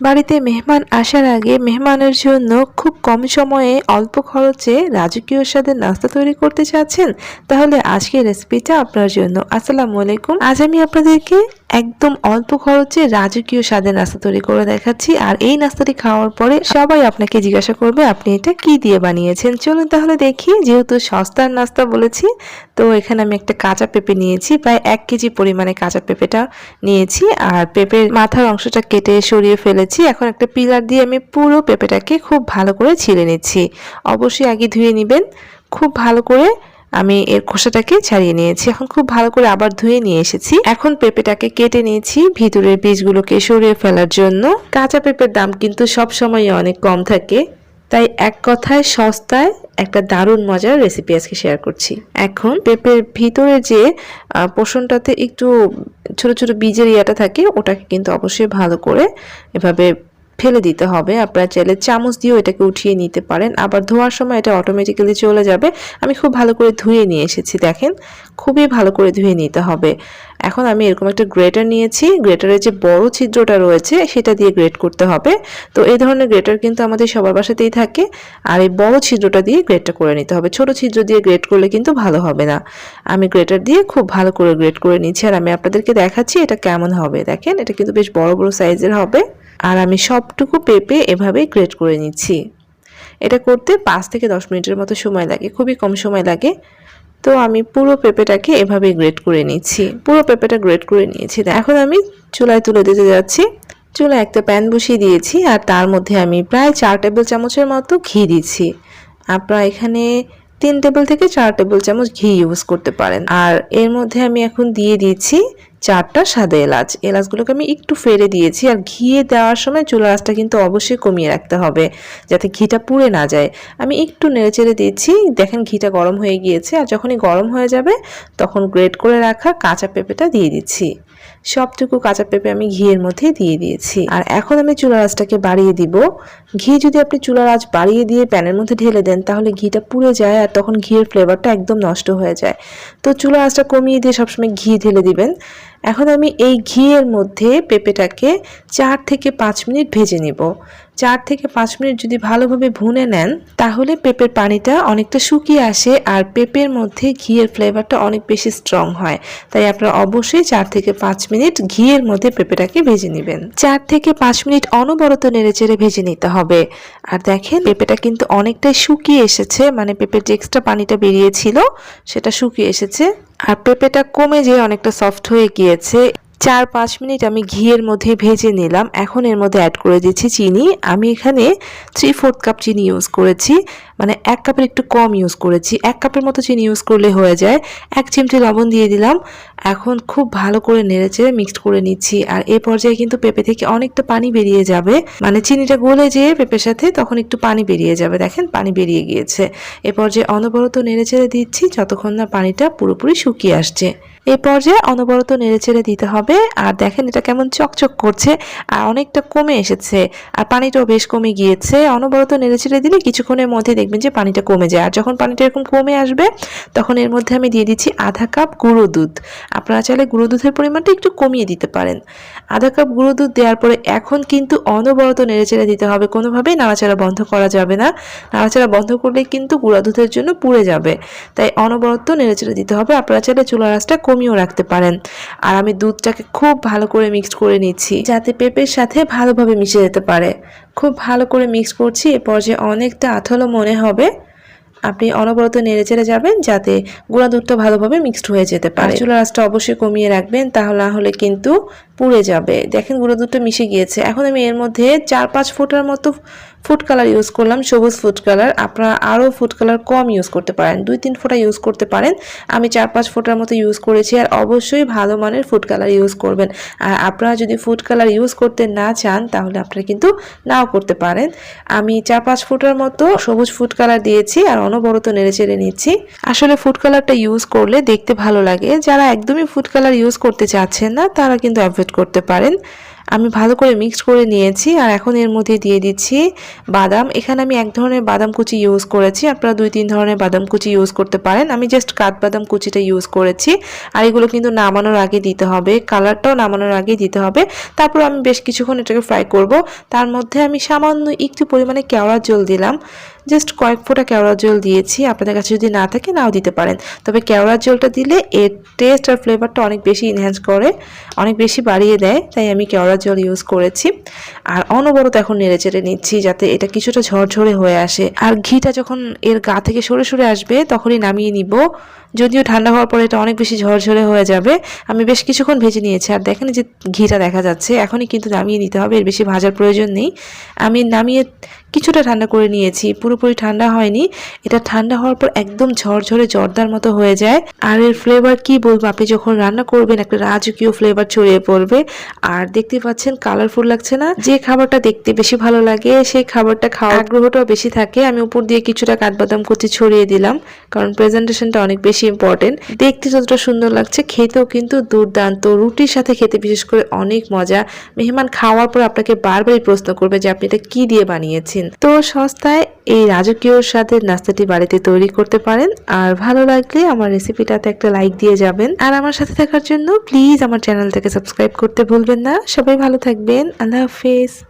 বাড়িতে মেহমান আসার আগে মেহমানের জন্য খুব কম সময়ে অল্প খরচে রাজকীয় স্বাদের নাস্তা তৈরি করতে চাচ্ছেন। তাহলে আজকের রেসিপিটা আপনার জন্য। আসসালামু আলাইকুম। আজ আমি আপনাদেরকে একদম অল্প খরচে রাজকীয় স্বাদের নাস্তা তৈরি করে দেখাচ্ছি। আর এই নাস্তাটি খাওয়ার পরে সবাই আপনাকে জিজ্ঞাসা করবে, আপনি এটা কি দিয়ে বানিয়েছেন? চলুন তাহলে দেখি, যেহেতু সস্তার নাস্তা বলেছি, তো এখানে আমি একটা কাঁচা পেঁপে নিয়েছি, প্রায় এক কেজি পরিমাণে কাঁচা পেঁপেটা নিয়েছি। আর পেঁপের মাথার অংশটা কেটে সরিয়ে ফেলেছি। এখন একটা পিলার দিয়ে আমি পুরো পেঁপেটাকে খুব ভালো করে ছিলে নিচ্ছি। অবশ্যই আগে ধুয়ে নেবেন, খুব ভালো করে আমি এর খোসাটাকে ছাড়িয়ে নিয়েছি। এখন খুব ভালো করে আবার ধুয়ে নিয়ে এসেছি। এখন পেঁপেটাকে কেটে নিয়েছি। ভিতরের বীজগুলোকে সরিয়ে ফেলার জন্য। কাঁচা পেঁপের দাম কিন্তু সব সময় অনেক কম থাকে। তাই এক কথায় সস্তায় একটা দারুণ মজার রেসিপি আজকে শেয়ার করছি। এখন পেঁপের ভিতরে যে পোষণটাতে একটু ছোট ছোট বীজের ইয়াটা থাকে, ওটাকে কিন্তু অবশ্যই ভালো করে এভাবে ফেলে দিতে হবে। আপনারা চাইলে চামচ দিয়েও এটাকে উঠিয়ে নিতে পারেন। আবার ধোয়ার সময় এটা অটোমেটিক্যালি চলে যাবে। আমি খুব ভালো করে ধুয়ে নিয়ে এসেছি, দেখেন। খুবই ভালো করে ধুয়ে নিতে হবে। এখন আমি এরকম একটা গ্রেটার নিয়েছি। গ্রেটারের যে বড় ছিদ্রটা রয়েছে, সেটা দিয়ে গ্রেট করতে হবে। তো এই ধরনের গ্রেটার কিন্তু আমাদের সবার বাসাতেই থাকে। আর এই বড় ছিদ্রটা দিয়ে গ্রেটটা করে নিতে হবে। ছোট ছিদ্র দিয়ে গ্রেট করলে কিন্তু ভালো হবে না। আমি গ্রেটার দিয়ে খুব ভালো করে গ্রেট করে নিচ্ছি। আর আমি আপনাদেরকে দেখাচ্ছি এটা কেমন হবে। দেখেন, এটা কিন্তু বেশ বড় বড় সাইজের হবে। আর আমি সবটুকু পেঁপে এভাবেই গ্রেট করে নিচ্ছি। এটা করতে পাঁচ থেকে দশ মিনিটের মতো সময় লাগে। খুবই কম সময় লাগে। তো আমি পুরো পেঁপেটাকে এভাবে গ্রেট করে নিচ্ছি পুরো পেঁপেটা গ্রেট করে নিয়েছি। এখন আমি চুলায় তুলে দিতে যাচ্ছি। চুলায় একটা প্যান বসিয়ে দিয়েছি আর তার মধ্যে আমি প্রায় চার টেবিল চামচের মতো ঘি দিচ্ছি আপনারা এখানে তিন টেবিল থেকে চার টেবিল চামচ ঘি ইউজ করতে পারেন। আর এর মধ্যে আমি এখন দিয়ে দিয়েছি চারটা সাদা এলাচ। এলাচগুলোকে আমি একটু ফেলে দিয়েছি আর ঘিয়ে দেওয়ার সময় চুলা আঁচটা কিন্তু অবশ্যই কমিয়ে রাখতে হবে যাতে ঘিটা পুড়ে না যায়। আমি একটু নেড়েচেড়ে দিচ্ছি। দেখেন ঘিটা গরম হয়ে গিয়েছে আর যখনই গরম হয়ে যাবে তখন গ্রেট করে রাখা কাঁচা পেঁপেটা দিয়ে দিচ্ছি। সবটুকু কাঁচা পেঁপে আমি ঘিয়ের মধ্যে দিয়ে দিয়েছি। আর এখন আমি চুলার আঁচটাকে বাড়িয়ে দিব। ঘি যদি আপনি চুলার আঁচ বাড়িয়ে দিয়ে প্যানের মধ্যে ঢেলে দেন তাহলে ঘিটা পুড়ে যায় আর তখন ঘিয়ের ফ্লেভারটা একদম নষ্ট হয়ে যায়। তো চুলার আঁচটা কমিয়ে দিয়ে সবসময় ঘি ঢেলে দিবেন। এখন আমি এই ঘিয়ের মধ্যে পেঁপেটাকে চার থেকে পাঁচ মিনিট ভেজে নিব। চার থেকে পাঁচ মিনিট যদি ভালোভাবে ভুনে নেন, তাহলে পেঁপের পানিটা অনেকটা শুকিয়ে আসে আর পেঁপের মধ্যে ঘিয়ের ফ্লেভারটা অনেক বেশি স্ট্রং হয়। তাই আপনারা অবশ্যই চার থেকে পাঁচ মিনিট ঘিয়ের মধ্যে পেঁপেটাকে ভেজে নেবেন। চার থেকে পাঁচ মিনিট অনবরত নেড়েচেড়ে ভেজে নিতে হবে। আর দেখেন, পেঁপেটা কিন্তু অনেকটাই শুকিয়ে এসেছে মানে পেঁপের যে এক্সট্রা পানিটা বেরিয়েছিল, সেটা শুকিয়ে এসেছে। আর পেঁপেটা কমে যেয়ে অনেকটা সফট হয়ে গিয়েছে। চার পাঁচ মিনিট আমি ঘিয়ের মধ্যে ভেজে নিলাম। এখন এর মধ্যে অ্যাড করে দিচ্ছি চিনি। আমি এখানে থ্রি ফোর্থ কাপ চিনি ইউজ করেছি। মানে এক কাপের একটু কম ইউজ করেছি। এক কাপের মতো চিনি ইউজ করলে হয়ে যায়। এক চিমটি লবণ দিয়ে দিলাম। এখন খুব ভালো করে নেড়েচেড়ে মিক্সড করে নিচ্ছি। আর এ পর্যায়ে কিন্তু পেঁপে থেকে অনেকটা পানি বেরিয়ে যাবে। মানে চিনিটা গলে যেয়ে পেঁপের সাথে তখন একটু পানি বেরিয়ে যাবে। দেখেন, পানি বেরিয়ে গিয়েছে। এ পর্যায়ে অনবরত নেড়েচেড়ে দিচ্ছি যতক্ষণ না পানিটা পুরোপুরি শুকিয়ে আসছে। এই পর্যায়ে অনবরত নেড়েচেড়ে দিতে হবে। আর দেখেন এটা কেমন চকচক করছে, আর অনেকটা কমে এসেছে। আর পানিটাও বেশ কমে গিয়েছে। অনবরত নেড়েচেড়ে দিলে কিছুক্ষণের মধ্যে দেখবেন যে পানিটা কমে যায়। আর যখন পানিটা এরকম কমে আসবে, তখন এর মধ্যে আমি দিয়ে দিচ্ছি আধা কাপ গুঁড়ো দুধ। আপনারা চাইলে গুঁড়ো দুধের পরিমাণটা একটু কমিয়ে দিতে পারেন। আধা কাপ গুঁড়ো দুধ দেওয়ার পরে এখন কিন্তু অনবরত নেড়েচেড়ে দিতে হবে। কোনোভাবেই নাড়াচাড়া বন্ধ করা যাবে না। নাড়াচাড়া বন্ধ করলে কিন্তু গুঁড়া দুধের জন্য পুড়ে যাবে। তাই অনবরত নেড়েচেড়ে দিতে হবে। আপনারা চাইলে চুলার আঁচটা কমিয়েও রাখতে পারেন। আর আমি দুধটাকে খুব ভালো করে মিক্সড করে নিচ্ছি, যাতে পেঁপের সাথে ভালোভাবে মিশে যেতে পারে। খুব ভালো করে মিক্স করছি, এ পর্যায়ে অনেকটা আঠালো মনে হবে। আপনি অনবরত নেড়ে চেড়ে যাবেন, যাতে গুঁড়া দুধটা ভালোভাবে মিক্সড হয়ে যেতে পারে। চুলার আঁচটা অবশ্যই কমিয়ে রাখবেন, তাহলে হলে কিন্তু পুড়ে যাবে। দেখেন গুঁড়ো দুধটা মিশে গিয়েছে। এখন আমি এর মধ্যে চার পাঁচ ফোঁটার মতো ফুড কালার ইউজ করলাম, সবুজ ফুড কালার আপনারা আরও ফুড কালার কম ইউজ করতে পারেন। দুই তিন ফোঁটা ইউজ করতে পারেন। আমি চার পাঁচ ফোঁটার মতো ইউজ করেছি আর অবশ্যই ভালো মানের ফুড কালার ইউজ করবেন। আর আপনারা যদি ফুড কালার ইউজ করতে না চান, তাহলে আপনারা কিন্তু নাও করতে পারেন। আমি চার পাঁচ ফুটার মতো সবুজ ফুড কালার দিয়েছি আর অনবরত নেড়ে চেড়ে নিচ্ছি। আসলে ফুড কালারটা ইউজ করলে দেখতে ভালো লাগে। যারা একদমই ফুড কালার ইউজ করতে চাচ্ছেন না, তারা কিন্তু অ্যাভয়েড করতে পারেন। আমি ভালো করে মিক্সড করে নিয়েছি আর এখন এর মধ্যে দিয়ে দিচ্ছি বাদাম। এখানে আমি এক ধরনের বাদাম কুচি ইউজ করেছি। আপনারা দুই তিন ধরনের বাদাম কুচি ইউজ করতে পারেন। আমি জাস্ট কাঠবাদাম কুচিটা ইউজ করেছি। আর এগুলো কিন্তু নামানোর আগে দিতে হবে। কালারটাও নামানোর আগে দিতে হবে। তারপর আমি বেশ কিছুক্ষণ এটাকে ফ্রাই করব। তার মধ্যে আমি সামান্য একটু পরিমাণে কেওড়া জল দিলাম। জাস্ট কয়েক ফোঁটা কেওড়া জল দিয়েছি। আপনাদের কাছে যদি না থাকে, নাও দিতে পারেন। তবে কেওড়া জলটা দিলে এর টেস্ট আর ফ্লেভারটা অনেক বেশি ইনহ্যান্স করে, অনেক বেশি বাড়িয়ে দেয়, তাই আমি কেওড়া জল ইউজ করেছি। আর অনবরত এখন নেড়ে চেড়ে নিচ্ছি যাতে এটা কিছুটা ঝরঝরে হয়ে আসে। আর ঘিটা যখন এর গা থেকে সরে সরে আসবে, তখনই নামিয়ে নিব। যদিও ঠান্ডা হওয়ার পরে এটা অনেক বেশি ঝরঝরে হয়ে যাবে। আমি বেশ কিছুক্ষণ ভেজে নিয়েছি। আর দেখেন যে ঘিটা দেখা যাচ্ছে, এখনই কিন্তু নামিয়ে নিতে হবে। এর বেশি ভাজার প্রয়োজন নেই। আমি নামিয়ে কিছুটা ঠান্ডা করে নিয়েছি। পুরোপুরি ঠান্ডা হয়নি। এটা ঠান্ডা হওয়ার পর একদম ঝরঝরে জর্দার মতো হয়ে যায়। আর এর ফ্লেভার কি বলব? আপনি যখন রান্না করবেন, একটা রাজকীয় ফ্লেভার ছড়িয়ে পড়বে। আর দেখতে পাচ্ছেন কালারফুল লাগছে না। যে খাবারটা দেখতে বেশি ভালো লাগে, সেই খাবারটা খাওয়ার আগ্রহটাও বেশি থাকে। আমি উপর দিয়ে কিছুটা কাঠবাদাম কুচি ছড়িয়ে দিলাম, কারণ প্রেজেন্টেশনটা অনেক বেশি ইম্পর্টেন্ট দেখতে যতটা সুন্দর লাগছে, খেতেও কিন্তু দুর্দান্ত। রুটির সাথে খেতে বিশেষ করে অনেক মজা। মেহমান খাওয়ার পর আপনাকে বারবারই প্রশ্ন করবে যে, আপনি এটা কি দিয়ে বানিয়েছেন? তো সস্তায় এই রাজকীয় স্বাদের নাস্তাটি বাড়িতে তৈরি করতে পারেন। আর ভালো লাগলে আমার রেসিপিটাতে একটা লাইক দিয়ে যাবেন। আর আমার সাথে থাকার জন্য প্লিজ আমার চ্যানেলটাকে সাবস্ক্রাইব করতে ভুলবেন না। সবাই ভালো থাকবেন। আল্লাহ হাফেজ।